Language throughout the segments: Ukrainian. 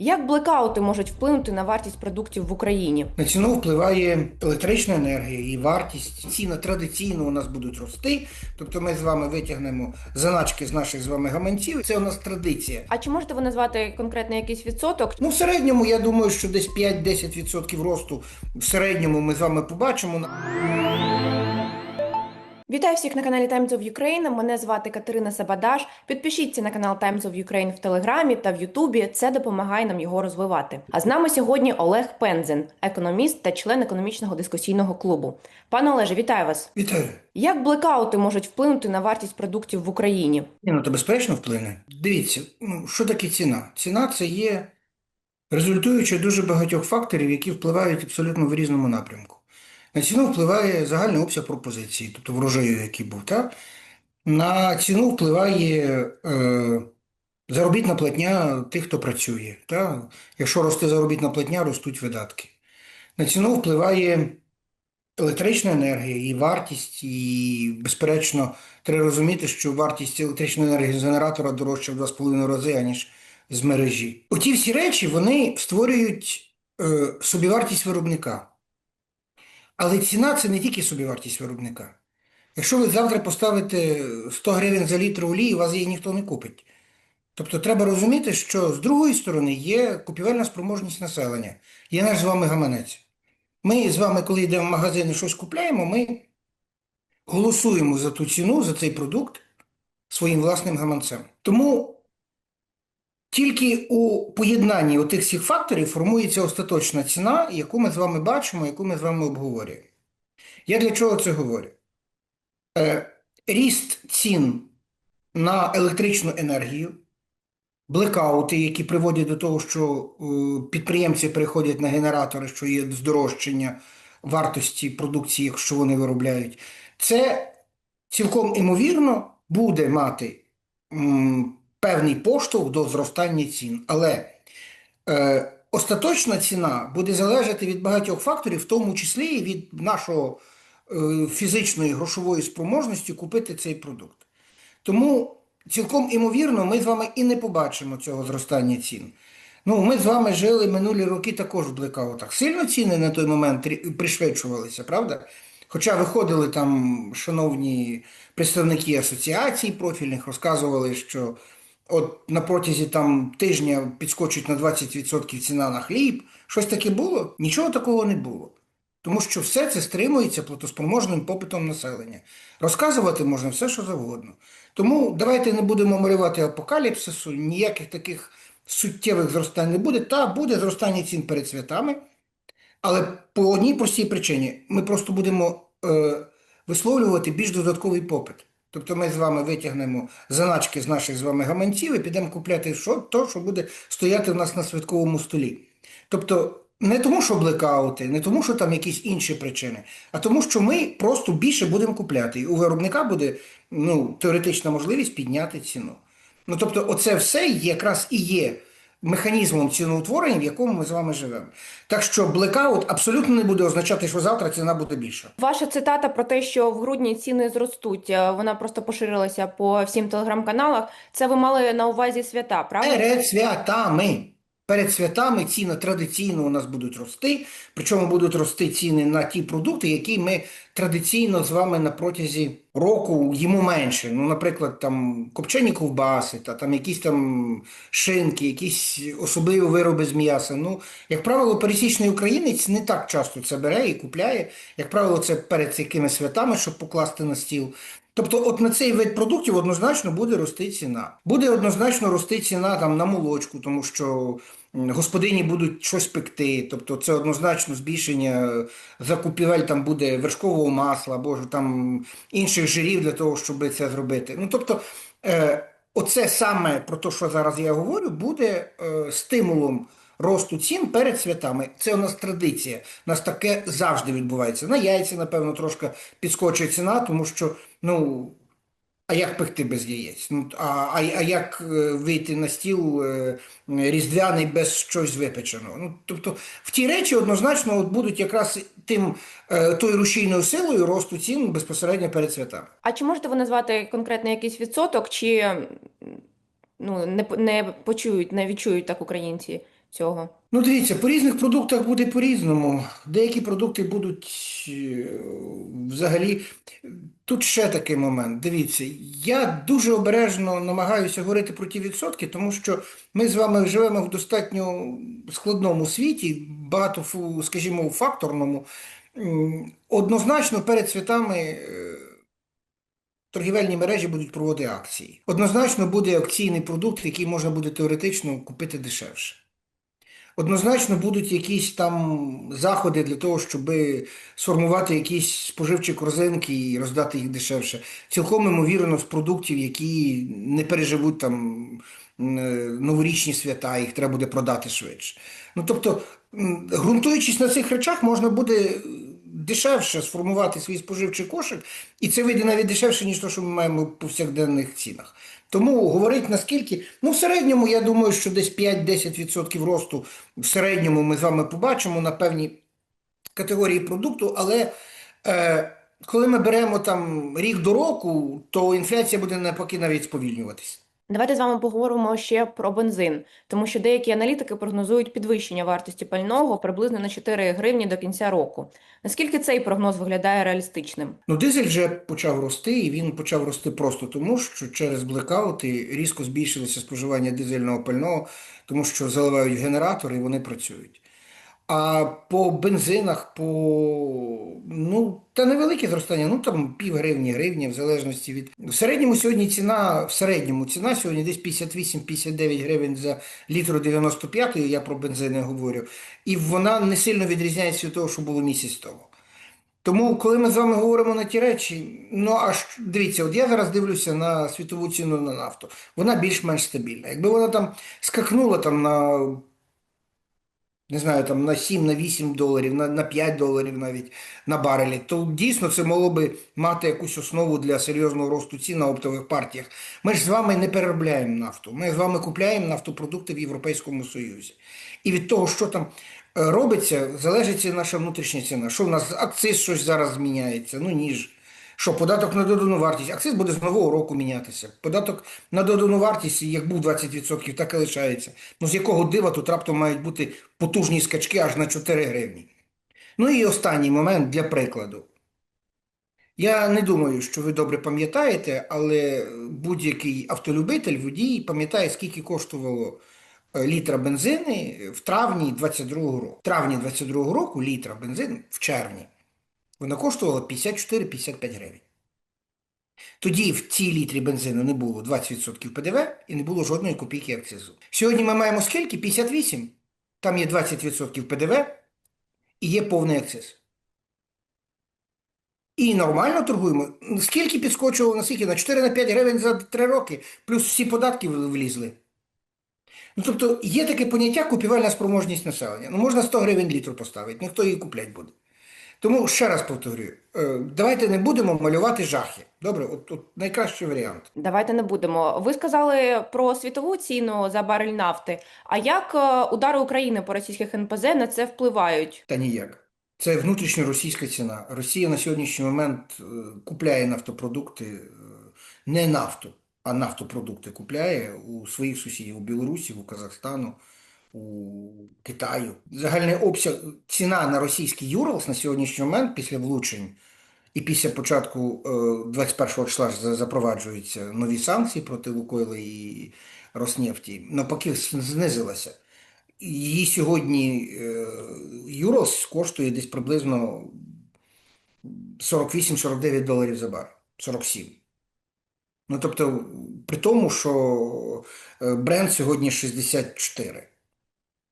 Як блекаути можуть вплинути на вартість продуктів в Україні? На ціну впливає електрична енергія, її вартість. Ціни традиційно у нас будуть рости. Тобто ми з вами витягнемо заначки з наших з вами гаманців. Це у нас традиція. А чи можете ви назвати конкретний якийсь відсоток? Ну, в середньому, я думаю, що десь 5-10% росту в середньому ми з вами побачимо. Вітаю всіх на каналі Times of Ukraine. Мене звати Катерина Сабадаш. Підпишіться на канал Times of Ukraine в Телеграмі та в Ютубі. Це допомагає нам його розвивати. А з нами сьогодні Олег Пензен, економіст та член економічного дискусійного клубу. Пане Олеже, вітаю вас. Вітаю. Як блекаути можуть вплинути на вартість продуктів в Україні? Ні, ну то безпечно вплине. Дивіться, ну що таке ціна? Ціна це є результуюча дуже багатьох факторів, які впливають абсолютно в різному напрямку. На ціну впливає загальний обсяг пропозиції, тобто врожаю, який був. Так? На ціну впливає е, заробітна платня тих, хто працює. Так? Якщо росте заробітна платня, ростуть видатки. На ціну впливає електрична енергія, її вартість, і, безперечно, треба розуміти, що вартість електричної енергії з генератора дорожча в 2,5 рази, аніж з мережі. Оті всі речі вони створюють е, собівартість виробника. Але ціна це не тільки собівартість виробника. Якщо ви завтра поставите 100 гривень за літр олії, вас її ніхто не купить. Тобто треба розуміти, що з другої сторони є купівельна спроможність населення, є наш з вами гаманець. Ми з вами, коли йдемо в магазин і щось купляємо, ми голосуємо за ту ціну, за цей продукт своїм власним гаманцем. Тому тільки у поєднанні отих всіх факторів формується остаточна ціна, яку ми з вами бачимо, яку ми з вами обговорюємо. Я для чого це говорю? Е, ріст цін на електричну енергію, блекаути, які приводять до того, що е, підприємці переходять на генератори, що є здорожчання вартості продукції, якщо вони виробляють, це цілком імовірно буде мати певний поштовх до зростання цін. Але е, остаточна ціна буде залежати від багатьох факторів, в тому числі і від нашого е, фізичної грошової спроможності купити цей продукт. Тому цілком імовірно, ми з вами і не побачимо цього зростання цін. Ну, ми з вами жили минулі роки також в блекаутах. Сильно ціни на той момент пришвидшувалися, правда? Хоча виходили там шановні представники асоціацій профільних, розказували, що от на протязі там тижня підскочить на 20% ціна на хліб. Щось таке було? Нічого такого не було. Тому що все це стримується платоспроможним попитом населення. Розказувати можна все, що завгодно. Тому давайте не будемо малювати апокаліпсису, ніяких таких суттєвих зростань не буде. Та буде зростання цін перед святами, але по одній простій причині ми просто будемо е, висловлювати більш додатковий попит. Тобто ми з вами витягнемо заначки з наших з вами гаманців і підемо купляти що, то, що буде стояти в нас на святковому столі. Тобто не тому, що блекаути, не тому, що там якісь інші причини, а тому, що ми просто більше будемо купляти. І у виробника буде ну, теоретична можливість підняти ціну. Ну тобто, оце все якраз і є механізмом ціноутворення, в якому ми з вами живемо. Так що блекаут абсолютно не буде означати, що завтра ціна буде більша. Ваша цитата про те, що в грудні ціни зростуть, е, вона просто поширилася по всім телеграм-каналах. Це ви мали на увазі свята, правда? Перед святами. Перед святами ціни традиційно у нас будуть рости, причому будуть рости ціни на ті продукти, які ми традиційно з вами на протязі року їмо менше. Ну, наприклад, там копчені ковбаси, та там якісь там шинки, якісь особливі вироби з м'яса. Ну, як правило, пересічний українець не так часто це бере і купляє. Як правило, це перед якими святами, щоб покласти на стіл. Тобто, от на цей вид продуктів однозначно буде рости ціна. Буде однозначно рости ціна там на молочку, тому що господині будуть щось пекти. Тобто, це однозначно збільшення закупівель там буде вершкового масла або ж там інших жирів для того, щоб це зробити. Ну тобто, е, оце саме про те, що зараз я говорю, буде е, стимулом росту цін перед святами. Це у нас традиція. У нас таке завжди відбувається. На яйця, напевно, трошки підскочить ціна, тому що, ну, а як пекти без яєць? Ну, а, а, а як е, вийти на стіл е, різдвяний без щось випеченого? Ну, тобто, в ті речі однозначно от будуть якраз тим е, тою рушійною силою росту цін безпосередньо перед святами. А чи можете ви назвати конкретний якийсь відсоток, чи ну, не, не почують, не відчують так українці цього? Ну, дивіться, по різних продуктах буде по-різному. Деякі продукти будуть е, взагалі. Тут ще такий момент. Дивіться, я дуже обережно намагаюся говорити про ті відсотки, тому що ми з вами живемо в достатньо складному світі, багато, скажімо, факторному. Однозначно перед святами. е, Торгівельні мережі будуть проводити акції. Однозначно буде акційний продукт, який можна буде теоретично купити дешевше. Однозначно будуть якісь там заходи для того, щоб сформувати якісь споживчі корзинки і роздати їх дешевше. Цілком ймовірно з продуктів, які не переживуть там е, новорічні свята, їх треба буде продати швидше. Ну тобто, ґрунтуючись на цих речах, можна буде дешевше сформувати свій споживчий кошик, і це вийде навіть дешевше, ніж те, що ми маємо в повсякденних цінах. Тому говорить наскільки, ну в середньому я думаю, що десь 5-10% росту в середньому ми з вами побачимо на певній категорії продукту, але е, коли ми беремо там рік до року, то інфляція буде навпаки навіть сповільнюватися. Давайте з вами поговоримо ще про бензин, тому що деякі аналітики прогнозують підвищення вартості пального приблизно на 4 гривні до кінця року. Наскільки цей прогноз виглядає реалістичним? Ну, дизель вже почав рости, і він почав рости просто тому, що через блекаути різко збільшилося споживання дизельного пального, тому що заливають генератори і вони працюють. А по бензинах, по ну, та невелике зростання, ну там пів гривні, гривні, в залежності від. В середньому сьогодні ціна, в середньому ціна сьогодні десь 58-59 гривень за літр 95-ї, я про бензини говорю, і вона не сильно відрізняється від того, що було місяць тому. Тому, коли ми з вами говоримо на ті речі, ну аж дивіться, от я зараз дивлюся на світову ціну на нафту. Вона більш-менш стабільна. Якби вона там скакнула там на, не знаю, там на 7, на 8 доларів, на, на 5 доларів навіть на барелі, то дійсно це могло би мати якусь основу для серйозного росту цін на оптових партіях. Ми ж з вами не переробляємо нафту. Ми з вами купляємо нафтопродукти в Європейському Союзі. І від того, що там е, робиться, залежить наша внутрішня ціна. Що в нас акциз щось зараз зміняється? Ну ні ж. Що податок на додану вартість? Акциз буде з нового року мінятися. Податок на додану вартість, як був 20%, так і лишається. Ну з якого дива тут раптом мають бути потужні скачки аж на 4 гривні. Ну і останній момент для прикладу. Я не думаю, що ви добре пам'ятаєте, але будь-який автолюбитель, водій пам'ятає, скільки коштувало е, літра бензини в травні 22-го року. Травні 22-го року літра бензину в червні вона коштувала 54-55 гривень. Тоді в цій літрі бензину не було 20% ПДВ і не було жодної копійки акцизу. Сьогодні ми маємо скільки? 58. Там є 20% ПДВ і є повний акциз. І нормально торгуємо. Скільки підскочило? На 4 на 5 гривень за 3 роки, плюс всі податки влізли. Ну, тобто є таке поняття купівельна спроможність населення. Ну, можна 100 гривень літру поставити, ніхто її купляти буде. Тому ще раз повторюю, е, давайте не будемо малювати жахи. Добре, от, от найкращий варіант. Давайте не будемо. Ви сказали про світову ціну за барель нафти. А як е, удари України по російських НПЗ на це впливають? Та ніяк. Це внутрішньоросійська ціна. Росія на сьогоднішній момент е, купляє нафтопродукти, не нафту, а нафтопродукти купляє у своїх сусідів, у Білорусі, у Казахстану, у Китаю. Загальний обсяг ціна на російський Юралс на сьогоднішній момент після влучень і після початку е, 21 числа запроваджуються нові санкції проти Лукойла і Роснефті, навпаки знизилася. Її сьогодні е, Юрос коштує десь приблизно 48-49 доларів за бар. 47. Ну, тобто, при тому, що е, бренд сьогодні 64.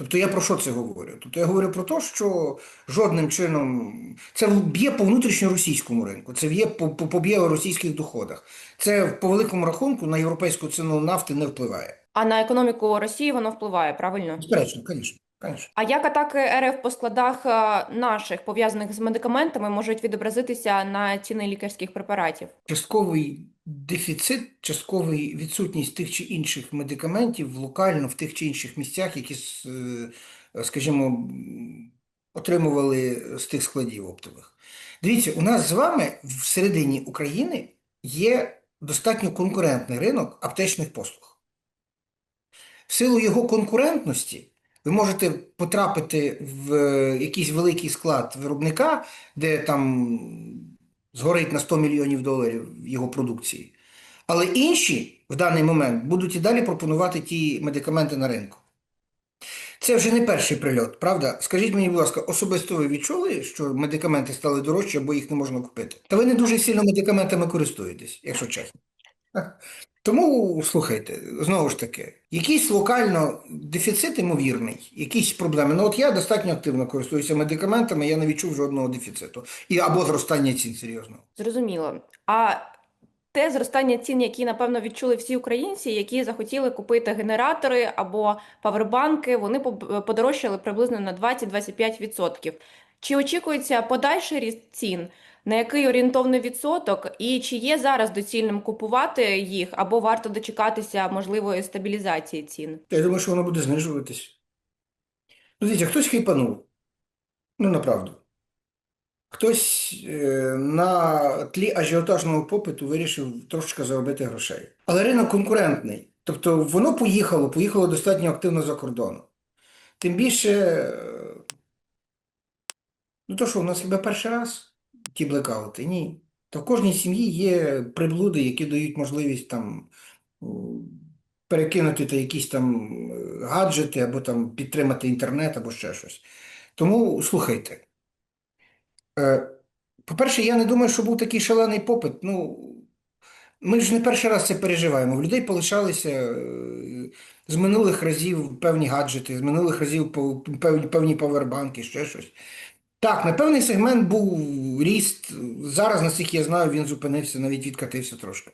Тобто я про що це говорю? Тобто я говорю про те, що жодним чином це б'є по внутрішньоросійському ринку, це б'є по, по, по російських доходах. Це по великому рахунку на європейську ціну нафти не впливає. А на економіку Росії воно впливає, правильно? Безперечно, звісно, звісно. А як атаки РФ по складах е, наших, пов'язаних з медикаментами, можуть відобразитися на ціни лікарських препаратів? частковий дефіцит, частковий відсутність тих чи інших медикаментів локально в тих чи інших місцях, які, е, скажімо, отримували з тих складів оптових. Дивіться, у нас з вами всередині України є достатньо конкурентний ринок аптечних послуг. В силу його конкурентності Ви можете потрапити в е, якийсь великий склад виробника, де там згорить на 100 мільйонів доларів його продукції. Але інші в даний момент будуть і далі пропонувати ті медикаменти на ринку. Це вже не перший прильот, правда? Скажіть мені, будь ласка, особисто ви відчули, що медикаменти стали дорожчі, або їх не можна купити? Та ви не дуже сильно медикаментами користуєтесь, якщо чесно. Тому слухайте, знову ж таки, якийсь локально дефіцит ймовірний, якісь проблеми. Ну от я достатньо активно користуюся медикаментами, я не відчув жодного дефіциту. І або зростання цін серйозно. Зрозуміло. А те зростання цін, які, напевно, відчули всі українці, які захотіли купити генератори або павербанки, вони подорожчали приблизно на 20-25%. Чи очікується подальший ріст цін? На який орієнтовний відсоток? І чи є зараз доцільним купувати їх, або варто дочекатися можливої стабілізації цін? Я думаю, що воно буде знижуватись. Ну, дивіться, хтось хипанув. Ну, направду. Хтось е, на тлі ажіотажного попиту вирішив трошечки заробити грошей. Але ринок конкурентний. Тобто воно поїхало, поїхало достатньо активно за кордону. Тим більше, е, ну то що, в нас хіба перший раз ті блекаути? Ні. То в кожній сім'ї є приблуди, які дають можливість там перекинути та якісь там е, гаджети, або там підтримати інтернет, або ще щось. Тому слухайте. Е, По-перше, я не думаю, що був такий шалений попит. Ну, ми ж не перший раз це переживаємо. В людей полишалися е, з минулих разів певні гаджети, з минулих разів певні, певні павербанки, ще щось. Так, на певний сегмент був ріст. Зараз, наскільки я знаю, він зупинився, навіть відкатився трошки.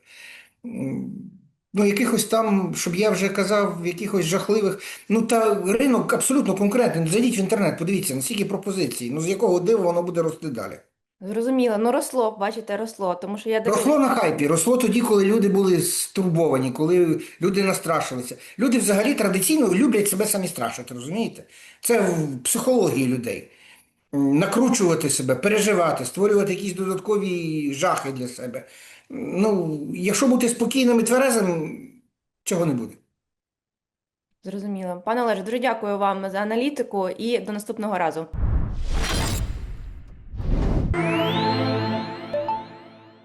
Ну, якихось там, щоб я вже казав, якихось жахливих. Ну, та ринок абсолютно конкурентний. Зайдіть в інтернет, подивіться, наскільки пропозицій. Ну, з якого дива воно буде рости далі. Зрозуміло, ну росло, бачите, росло, тому що я Росло на хайпі, росло тоді, коли люди були стурбовані, коли люди настрашилися. Люди взагалі традиційно люблять себе самі страшити, розумієте? Це в психології людей. Накручувати себе, переживати, створювати якісь додаткові жахи для себе. Ну, якщо бути спокійним і тверезим, цього не буде. Зрозуміло. Пане Олеже, дуже дякую вам за аналітику і до наступного разу.